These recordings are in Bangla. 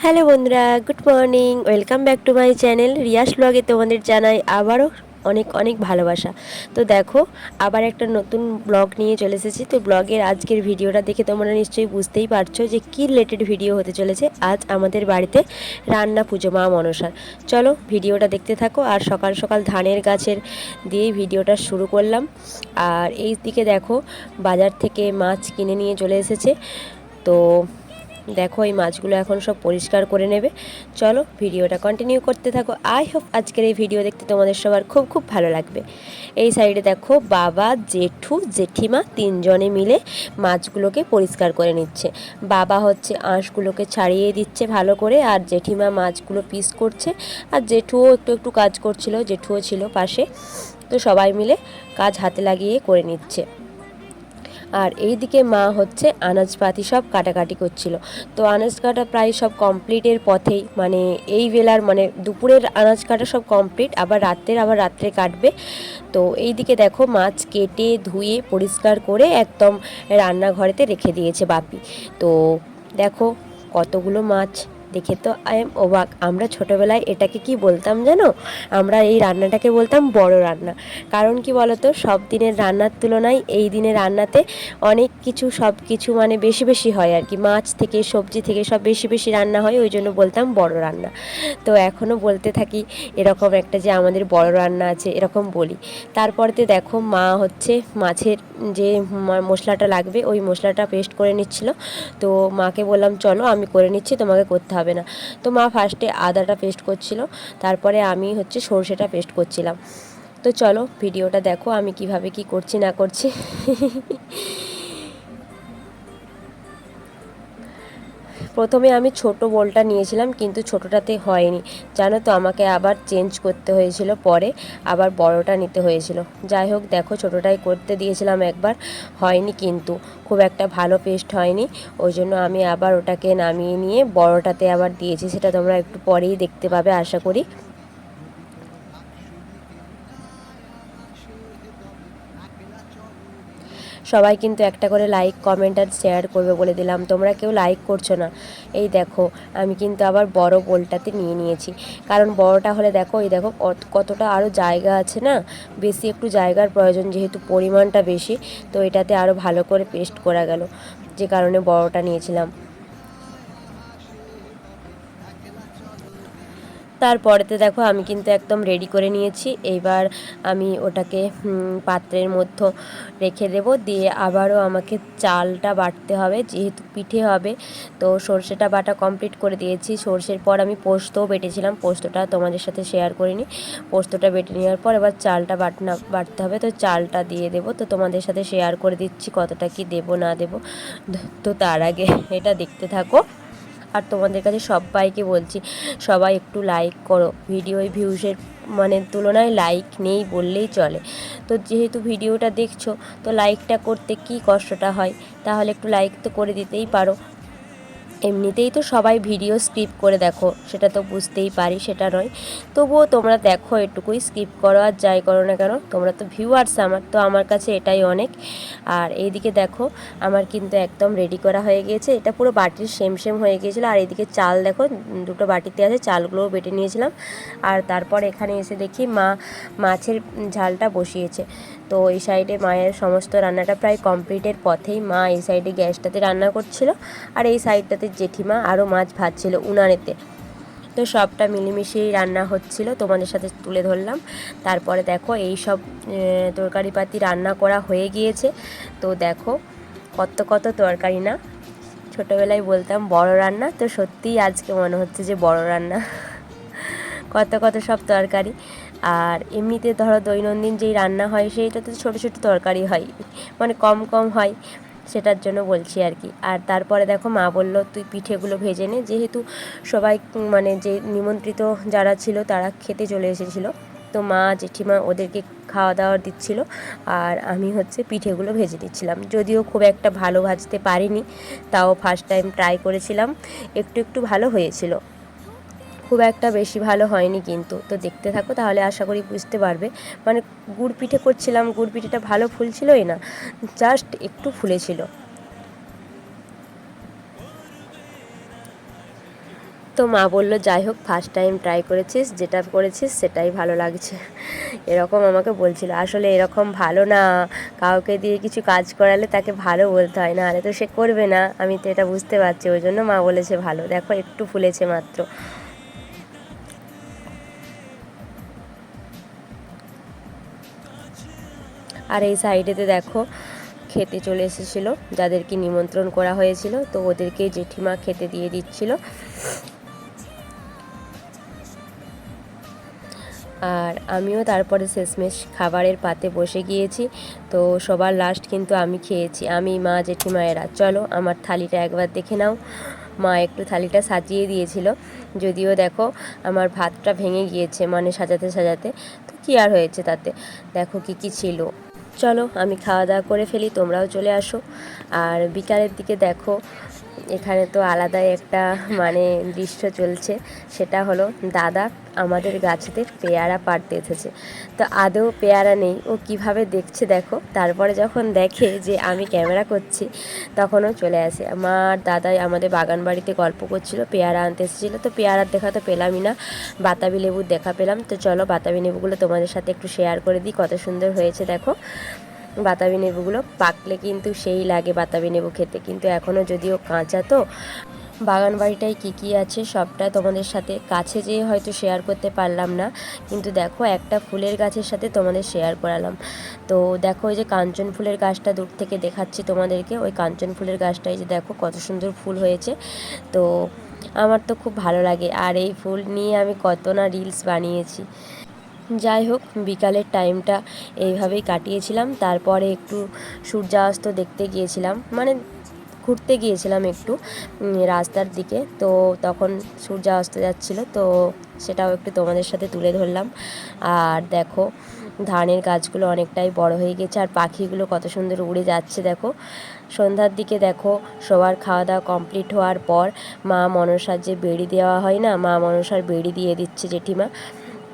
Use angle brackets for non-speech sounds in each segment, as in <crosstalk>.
হ্যালো বন্ধুরা good morning welcome back to my channel Riya's ব্লগে তোমাদের জানাই আবারও অনেক অনেক ভালোবাসা। তো দেখো, আবার একটা নতুন ব্লগ নিয়ে চলে এসেছি। তো ব্লগের আজকের ভিডিওটা দেখে তোমরা নিশ্চয়ই বুঝতেই পারছ যে কী রিলেটেড ভিডিও হতে চলেছে আজ আমাদের বাড়িতে রান্না পুজো মা মনসার। চলো ভিডিওটা দেখতে থাকো আর সকাল সকাল ধানের গাছের দিয়েই ভিডিওটা শুরু করলাম। আর এই দিকে দেখো, বাজার থেকে মাছ কিনে নিয়ে চলে এসেছে। তো দেখো এই মাছগুলো এখন সব পরিষ্কার করে নেবে। চলো ভিডিওটা কন্টিনিউ করতে থাকো। আই হোপ আজকের এই ভিডিও দেখতে তোমাদের সবার খুব খুব ভালো লাগবে। এই সাইডে দেখো বাবা, জেঠু, জেঠিমা তিনজনে মিলে মাছগুলোকে পরিষ্কার করে নিচ্ছে। বাবা হচ্ছে আঁশগুলোকে ছাড়িয়ে দিচ্ছে ভালো করে আর জেঠিমা মাছগুলো পিস করছে। আর জেঠুও একটু একটু কাজ করছিল, জেঠুও ছিল পাশে। তো সবাই মিলে কাজ হাতে লাগিয়ে করে নিচ্ছে। আর এই দিকে মা হচ্ছে আনাজপাতি সব কাটাকাটি করছিল। তো আনাজ কাটা প্রায় সব কমপ্লিটের পথেই। মানে এই বেলার মানে দুপুরের আনাজ কাটা সব কমপ্লিট আবার রাত্রের আবার রাত্রে কাটবে। তো এই দিকে দেখো মাছ কেটে, ধুয়ে, পরিষ্কার করে একদম রান্নাঘরেতে রেখে দিয়েছে বাপি। তো দেখো কতগুলো মাছ। দেখে তো আই এম অবাক। আমরা ছোটোবেলায় এটাকে কি বলতাম জানো? আমরা এই রান্নাটাকে বলতাম বড় রান্না। কারণ কি বলতো? সব দিনের রান্নার তুলনায় এই দিনের রান্নাতে অনেক কিছু, সব কিছু মানে বেশি বেশি হয় আর কি। মাছ থেকে, সবজি থেকে সব বেশি বেশি রান্না হয়, ওই জন্য বলতাম বড় রান্না। তো এখনও বলতে থাকি এরকম একটা যে আমাদের বড় রান্না আছে, এরকম বলি। তারপরেতে দেখো মা হচ্ছে মাছের যে মশলাটা লাগবে, ওই মশলাটা পেস্ট করে নিচ্ছিল। তো মাকে বললাম, চলো আমি করে নিচ্ছি, তোমাকে করতে হবে। না। তো মা ফার্স্টে আদাটা পেস্ট করছিল, তারপরে আমি হচ্ছে সর্ষেটা পেস্ট করছিলাম। তো চলো ভিডিওটা দেখো আমি কীভাবে কি করছি না করছি। <laughs> প্রথমে আমি ছোট বোলটা নিয়েছিলাম, কিন্তু ছোটোটাতে হয়নি। জানো তো, আমাকে আবার চেঞ্জ করতে হয়েছিল পরে, আবার বড়টা নিতে হয়েছিল। যাই হোক, দেখো ছোটোটাই করতে দিয়েছিলাম একবার, হয়নি কিন্তু। খুব একটা ভালো পেস্ট হয়নি, ওই জন্য আমি আবার ওটাকে নামিয়ে নিয়ে বড়টাতে আবার দিয়েছি, সেটা তোমরা একটু পরেই দেখতে পাবে, আশা করি। সবাই কিন্তু একটা করে লাইক কমেন্ট আর শেয়ার করবে বলে দিলাম। তোমরা কেউ লাইক করছ না। এই দেখো, আমি কিন্তু আবার বড় বোলটাতে নিয়ে নিয়েছি। কারণ বড়টা হলে দেখো, এই দেখো, কত- কতটা আরও জায়গা আছে না? বেশি একটু জায়গার প্রয়োজন, যেহেতু পরিমাণটা বেশি, তো এটাতে আরও ভালো করে পেস্ট করা গেল। যে কারণে বড়টা নিয়েছিলাম। তারপরেতে দেখো আমি কিন্তু একদম রেডি করে নিয়েছি। এইবার আমি ওটাকে পাত্রের মধ্যে রেখে দেব। দিয়ে আবারও আমাকে চালটা বাটতে হবে, যেহেতু পিঠে হবে। তো সর্ষেটা বাটা কমপ্লিট করে দিয়েছি। সর্ষের পর আমি পোস্তও বেটেছিলাম। পোস্তটা তোমাদের সাথে শেয়ার করিনি। পোস্তটা বেটে নেওয়ার পর এবার চালটা বাটনা, বাটতে হবে। তো চালটা দিয়ে দেবো। তো তোমাদের সাথে শেয়ার করে দিচ্ছি কতটা কি দেবো, না দেবো। তো তার আগে এটা দেখতে থাকো। আর তোমাদের কাছে সবাইকে বলছি, সবাই একটু লাইক করো। ভিডিও ভিউসের মানে তুলনায় লাইক নেই বললেই চলে। তো যেহেতু ভিডিওটা দেখছ, তো লাইকটা করতে কি কষ্টটা হয়, তাহলে একটু লাইক তো করে দিতেই পারো। এমনিতেই তো সবাই ভিডিও স্কিপ করে দেখো, সেটা তো বুঝতেই পারি, সেটা নয়। তবুও তোমরা দেখো, এটুকুই স্কিপ করো আর যাই করো না কেন, তোমরা তো ভিউয়ার্স আমার, তো আমার কাছে এটাই অনেক। আর এইদিকে দেখো, আমার কিন্তু একদম রেডি করা হয়ে গিয়েছে, এটা পুরো বাটির সেম সেম হয়ে গিয়েছিল। আর এইদিকে চাল দেখো দুটো বাটিতে আছে, চালগুলোও বেটে নিয়েছিলাম। আর তারপর এখানে এসে দেখি মা, মাছের ঝালটা বসিয়েছে। তো এই সাইডে মায়ের সমস্ত রান্নাটা প্রায় কমপ্লিটের পথেই মা এই সাইডে গ্যাসটাতে রান্না করছিল আর এই সাইডটাতে জেঠিমা আরও মাছ ভাজছিল উনানেতে। তো সবটা মিলেমিশেই রান্না হচ্ছিল, তোমাদের সাথে তুলে ধরলাম। তারপরে দেখো এই সব তরকারিপাতি রান্না করা হয়ে গিয়েছে। তো দেখো কত কত তরকারি না, ছোটোবেলায় বলতাম বড় রান্না, তো সত্যিই আজকে মনে হচ্ছে যে বড় রান্না। কত কত সব তরকারি। আর এমনিতে ধরো দৈনন্দিন যেই রান্না হয়, সেইটাতে ছোটো ছোটো তরকারি হয় মানে কম কম হয়, সেটার জন্য বলছি আর কি। আর তারপরে দেখো মা বলল, তুই পিঠেগুলো ভেজে নে। যেহেতু সবাই মানে যে নিমন্ত্রিত যারা ছিল, তারা খেতে চলে এসেছিল। তো মা, জেঠিমা ওদেরকে খাওয়া দাওয়া দিচ্ছিল, আর আমি হচ্ছে পিঠেগুলো ভেজে দিচ্ছিলাম যদিও খুব একটা ভালো ভাজতে পারিনি, তাও ফার্স্ট টাইম ট্রাই করেছিলাম। একটু একটু ভালো হয়েছিল। খুব একটা বেশি ভালো হয়নি কিন্তু। তো দেখতে থাকো তাহলে আশা করি বুঝতে পারবে। মানে গুড় পিঠে করছিলাম, গুড় পিঠেটা ভালো ফুলছিলই না জাস্ট একটু ফুলেছিল। তো মা বলল, যাই হোক ফার্স্ট টাইম ট্রাই করেছিস, যেটা করেছিস সেটাই ভালো লাগছে। এরকম আমাকে বলছিল। আসলে এরকম ভালো না, কাউকে দিয়ে কিছু কাজ করালে তাকে ভালো বলতে হয় না। আরে তো সে করবে না, আমি তো এটা বুঝতে পারছি। ওই জন্য মা বলেছে ভালো। দেখো, একটু ফুলেছে মাত্র। আর এই সাইডেতে দেখো খেতে চলে এসেছিল, যাদেরকে নিমন্ত্রণ করা হয়েছিল, তো ওদেরকে জেঠিমা খেতে দিয়ে দিচ্ছিল। আর আমিও তারপরে শেষমেশ খাবারের পাতে বসে গিয়েছি, তো সবার লাস্ট কিন্তু আমি খেয়েছি, আমি, মা, জেঠিমা, এরা। চলো আমার থালিটা একবার দেখে নাও। মা একটু থালিটা সাজিয়ে দিয়েছিল, যদিও দেখো আমার ভাতটা ভেঙে গিয়েছে মানে সাজাতে সাজাতে। তো কী আর হয়েছে তাতে? দেখো কী কী ছিল। চলো আমি খাওয়া দাওয়া করে ফেলি তোমরাও চলে আসো। আর বিকালের দিকে দেখো এখানে তো আলাদাই একটা মানে দৃশ্য চলছে। সেটা হলো দাদা আমাদের গাছেতে পেয়ারা পাড়তে এসেছে। তো আদৌ পেয়ারা নেই। ও কীভাবে দেখছে দেখো? তারপরে যখন দেখে যে আমি ক্যামেরা করছি তখনও চলে আসে। আমার দাদাই আমাদের বাগান বাড়িতে গল্প করছিল, পেয়ারা আনতে এসেছিল। তো পেয়ারার দেখা তো পেলামই না। বাতাবি লেবুর দেখা পেলাম। তো চলো বাতাবি লেবুগুলো তোমাদের সাথে একটু শেয়ার করে দিই। কত সুন্দর হয়েছে দেখো। বাতাবি লেবুগুলো পাকলে কিন্তু সেই লাগে বাতাবি লেবু খেতে। কিন্তু এখনও যদিও কাঁচা তো, বাগান বাড়িটায় কী কী আছে সবটা তোমাদের সাথে কাছে যেয়ে হয়তো শেয়ার করতে পারলাম না। কিন্তু দেখো একটা ফুলের গাছের সাথে তোমাদের শেয়ার করালাম। তো দেখো ওই যে কাঞ্চন ফুলের গাছটা দূর থেকে দেখাচ্ছি তোমাদেরকে। ওই কাঞ্চন ফুলের গাছটাই যে দেখো কত সুন্দর ফুল হয়েছে। তো আমার তো খুব ভালো লাগে। আর এই ফুল নিয়ে আমি কত না রিলস বানিয়েছি। যাই হোক, বিকালের টাইমটা এইভাবেই কাটিয়েছিলাম। তারপরে একটু সূর্যাস্ত দেখতে গিয়েছিলাম। মানে ঘুরতে গিয়েছিলাম একটু রাস্তার দিকে। তো তখন সূর্যাস্ত যাচ্ছিল, তো সেটাও একটু তোমাদের সাথে তুলে ধরলাম। আর দেখো, ধানের গাছগুলো অনেকটাই বড় হয়ে গেছে, আর পাখিগুলো কত সুন্দর উড়ে যাচ্ছে, দেখো। সন্ধ্যার দিকে দেখো, সবার খাওয়া দাওয়া কমপ্লিট হওয়ার পর মা মনসার যে বেড়ি দেওয়া হয় না, মা মনসার বেড়ি দিয়ে দিচ্ছে জেঠিমা।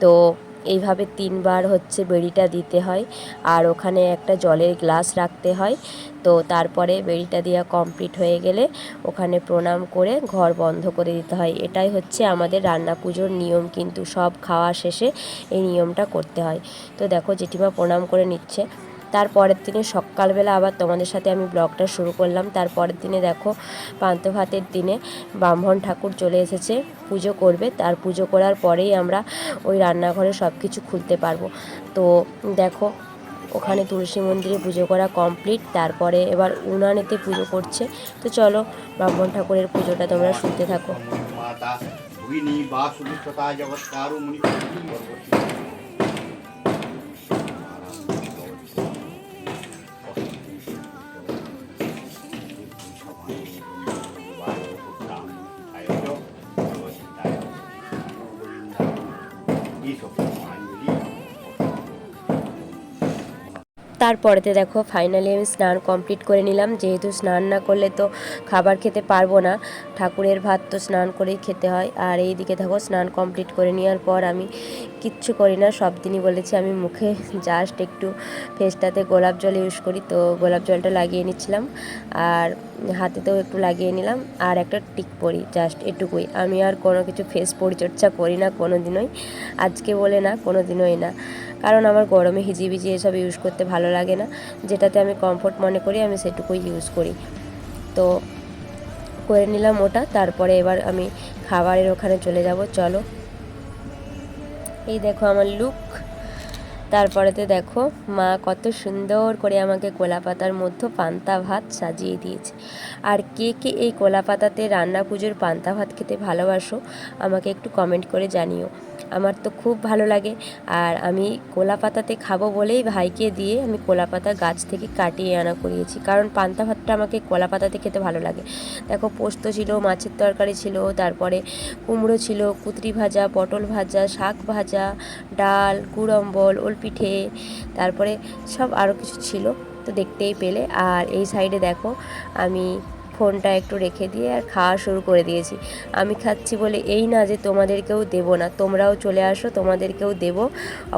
তো এইভাবে তিনবার হচ্ছে বেড়িটা দিতে হয়। আর ওখানে একটা জলের গ্লাস রাখতে হয়। তো তারপরে বেড়িটা দেওয়া কমপ্লিট হয়ে গেলে ওখানে প্রণাম করে ঘর বন্ধ করে দিতে হয়। এটাই হচ্ছে আমাদের রান্না পুজোর নিয়ম কিন্তু সব খাওয়া শেষে এই নিয়মটা করতে হয়। তো দেখো জেঠিমা প্রণাম করে নিচ্ছে। তারপরের দিনে সকালবেলা আবার তোমাদের সাথে আমি ব্লগটা শুরু করলাম। তারপরের দিনে দেখো, পান্তা ভাতের দিনে ব্রাহ্মণ ঠাকুর চলে এসেছে, পুজো করবে। তার পুজো করার পরেই আমরা ওই রান্নাঘরে সব কিছু খুলতে পারব। তো দেখো, ওখানে তুলসী মন্দিরে পুজো করা কমপ্লিট। তারপরে এবার উনানেতে পুজো করছে। তো চলো, ব্রাহ্মণ ঠাকুরের পুজোটা তোমরা শুনতে থাকো। Mexico. তারপরেতে দেখো ফাইনালি আমি স্নান কমপ্লিট করে নিলাম। যেহেতু স্নান না করলে তো খাবার খেতে পারব না। ঠাকুরের ভাত তো স্নান করেই খেতে হয়। আর এই দিকে দেখো, স্নান কমপ্লিট করে নেওয়ার পর আমি কিচ্ছু করি না। সব দিনই বলেছি আমি মুখে জাস্ট একটু ফেসটাতে গোলাপ জল ইউজ করি। তো গোলাপ জলটা লাগিয়ে নিচ্ছিলাম। আর হাতেতেও একটু লাগিয়ে নিলাম। আর একটা টিক পরি জাস্ট এটুকুই। আমি আর কোনো কিছু ফেস পরিচর্যা করি না কোনো দিনই আজকে বলে না কোনো দিনই না। কারণ আমার গরমে হিজিবিজি এসব ইউজ করতে ভালো লাগে না। যেটাতে আমি কমফোর্ট মনে করি, আমি সেটুকুই ইউজ করি। তো করে নিলাম ওটা, তারপরে এবার আমি খাবারের ওখানে চলে যাব। চলো। এই দেখো আমার লুক তারপরেতে দেখো, মা কত সুন্দর করে আমাকে কোলা পাতার মধ্যে পান্তা ভাত সাজিয়ে দিয়েছে। আর কে কে এই কোলা পাতাতে রান্না পুজোর পান্তা ভাত খেতে ভালোবাসো, আমাকে একটু কমেন্ট করে জানিও। আমার তো খুব ভালো লাগে, আর আমি কোলা পাতাতে খাব বলেই ভাইকে দিয়ে আমি কোলা পাতা গাছ থেকে কাটিয়ে আনা করিয়েছি। কারণ পান্তা ভাতটা আমাকে কোলা পাতাতে খেতে ভালো লাগে। দেখো, পোস্ত ছিল, মাছের তরকারি ছিল, তারপরে কুমড়ো ছিল কুতরি ভাজা, পটল ভাজা, শাক ভাজা, ডাল, কুড়ম্বল ওল পিঠে, তারপরে সব আরও কিছু ছিল তো দেখতেই পেলে। আর এই সাইডে দেখো, আমি ফোনটা একটু রেখে দিয়ে আর খাওয়া শুরু করে দিয়েছি। আমি খাচ্ছি বলে এই না যে তোমাদেরকেও দেবো না, তোমরাও চলে আসো, তোমাদেরকেও দেব,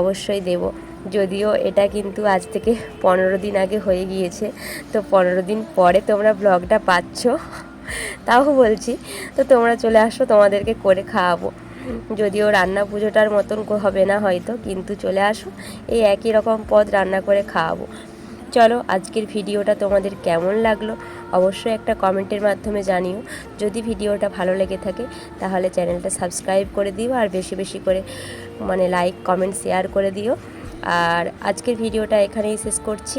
অবশ্যই দেব। যদিও এটা কিন্তু আজ থেকে পনেরো দিন আগে হয়ে গিয়েছে, তো পনেরো দিন পরে তোমরা ব্লগটা পাচ্ছ, তাও বলছি। তো তোমরা চলে আসো, তোমাদেরকে করে খাওয়াবো। যদিও রান্না পুজোটার মতন হবে না হয়তো, কিন্তু চলে আসো, এই একই রকম পদ রান্না করে খাওয়াবো। চলো, আজকের ভিডিওটা তোমাদের কেমন লাগল অবশ্যই একটা কমেন্টের মাধ্যমে জানিও। যদি ভিডিওটা ভালো লেগে থাকে, তাহলে চ্যানেলটা সাবস্ক্রাইব করে দিও আর বেশি বেশি করে মানে লাইক কমেন্ট শেয়ার করে দিও। আর আজকের ভিডিওটা এখানেই শেষ করছি।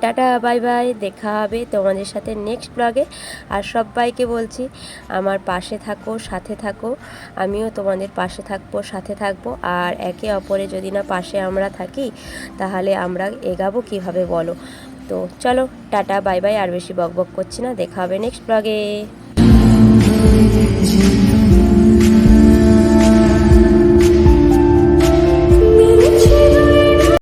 টাটা, বাই বাই, দেখা হবে তোমাদের সাথে নেক্সট ব্লগে আর সবাইকে বলছি, আমার পাশে থাকো, সাথে থাকো। আমিও তোমাদের পাশে থাকব, সাথে থাকব। আর একে অপরে যদি না পাশে আমরা থাকি, তাহলে আমরা এগাবো কীভাবে বলো? তো চলো, টাটা, বাই বাই। আর বেশি বক বক করছি না। দেখা হবে নেক্সট ব্লগে